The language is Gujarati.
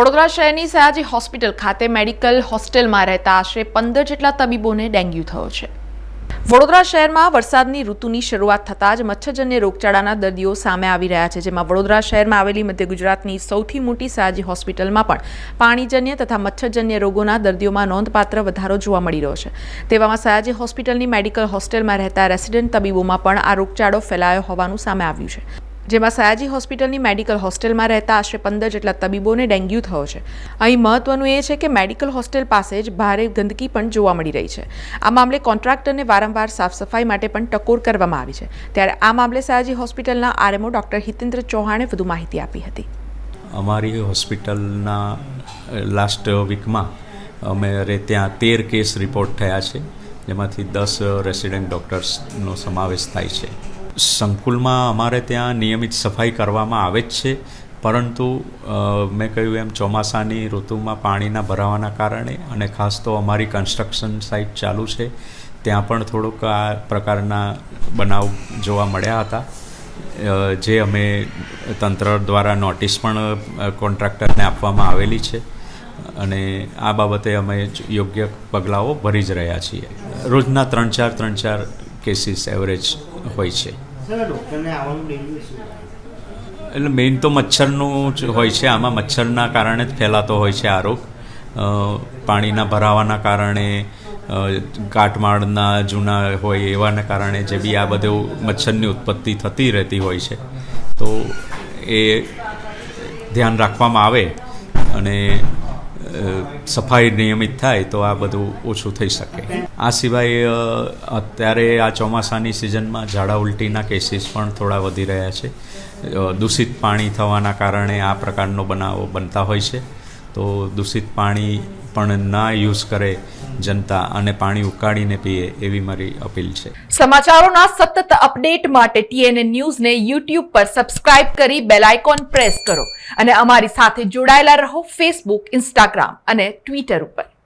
વડોદરા શહેરની સયાજી હોસ્પિટલ ખાતે મેડિકલ હોસ્ટેલમાં રહેતા આશરે પંદર જેટલા તબીબોને ડેન્ગ્યુ થયો છે. વડોદરા શહેરમાં વરસાદની ઋતુની શરૂઆત થતાં જ મચ્છરજન્ય રોગચાળાના દર્દીઓ સામે આવી રહ્યા છે, જેમાં વડોદરા શહેરમાં આવેલી મધ્ય ગુજરાતની સૌથી મોટી સયાજી હોસ્પિટલમાં પણ પાણીજન્ય તથા મચ્છરજન્ય રોગોના દર્દીઓમાં નોંધપાત્ર વધારો જોવા મળી રહ્યો છે. તેવામાં સયાજી હોસ્પિટલની મેડિકલ હોસ્ટેલમાં રહેતા રેસિડેન્ટ તબીબોમાં પણ આ રોગચાળો ફેલાયો હોવાનું સામે આવ્યું છે. જેમાં સયાજી હોસ્પિટલની મેડિકલ હોસ્ટેલમાં રહેતા આશરે પંદર જેટલા તબીબોને ડેન્ગ્યુ થયો છે. અહીં મહત્વનું એ છે કે મેડિકલ હોસ્ટેલ પાસે જ ભારે ગંદકી પણ જોવા મળી રહી છે. આ મામલે કોન્ટ્રાક્ટરને વારંવાર સાફ સફાઈ માટે પણ ટકોર કરવામાં આવી છે. ત્યારે આ મામલે સયાજી હોસ્પિટલના આરએમઓ ડોક્ટર હિતેન્દ્ર ચૌહાણે વધુ માહિતી આપી હતી. અમારી હોસ્પિટલના લાસ્ટ વીકમાં અમારે ત્યાં તેર કેસ રિપોર્ટ થયા છે, જેમાંથી દસ રેસિડેન્ટ ડૉક્ટર્સનો સમાવેશ થાય છે. સંકુલમાં અમારે ત્યાં નિયમિત સફાઈ કરવામાં આવે જ છે. પરંતુ મેં કહ્યું એમ ચોમાસાની ઋતુમાં પાણીના ભરાવાના કારણે અને ખાસ તો અમારી કન્સ્ટ્રક્શન સાઇટ ચાલુ છે, ત્યાં પણ થોડુંક આ પ્રકારના બનાવ જોવા મળ્યા હતા. જે અમે તંત્ર દ્વારા નોટિસ પણ કોન્ટ્રાક્ટરને આપવામાં આવેલી છે. અને આ બાબતે અમે યોગ્ય પગલાઓ ભરી જ રહ્યા છીએ. રોજના ત્રણ ચાર ત્રણ ચાર કેસીસ એવરેજ હોય છે. એટલે મેઇન તો મચ્છરનું જ હોય છે આમાં. મચ્છરના કારણે જ ફેલાતો હોય છે આ રોગ પાણીના ભરાવાના કારણે કાટમાળના જૂના હોય એવાના કારણે જે બી આ બધું મચ્છરની ઉત્પત્તિ થતી રહેતી હોય છે. તો એ ધ્યાન રાખવામાં આવે અને સફાઈ નિયમિત થાય તો આ બધું ઓછું થઈ શકે. આ સિવાય અત્યારે આ ચોમાસાની સિઝનમાં ઝાડા ઉલટીના કેસીસ પણ થોડા વધી રહ્યા છે. દૂષિત પાણી થવાના કારણે આ પ્રકારનો બનાવો બનતા હોય છે. તો દૂષિત પાણી પણ ના યુઝ કરે જનતા અને પાણી ઉકાળીને પીએ એવી મારી અપીલ છે. સમાચારોના સતત અપડેટ માટે ટીએનએ ન્યૂઝને યુટ્યુબ પર સબસ્ક્રાઇબ કરી બેલ આઇકોન પ્રેસ કરો અને અમારી સાથે જોડાયેલા રહો ફેસબુક ઇન્સ્ટાગ્રામ અને ટ્વિટર ઉપર.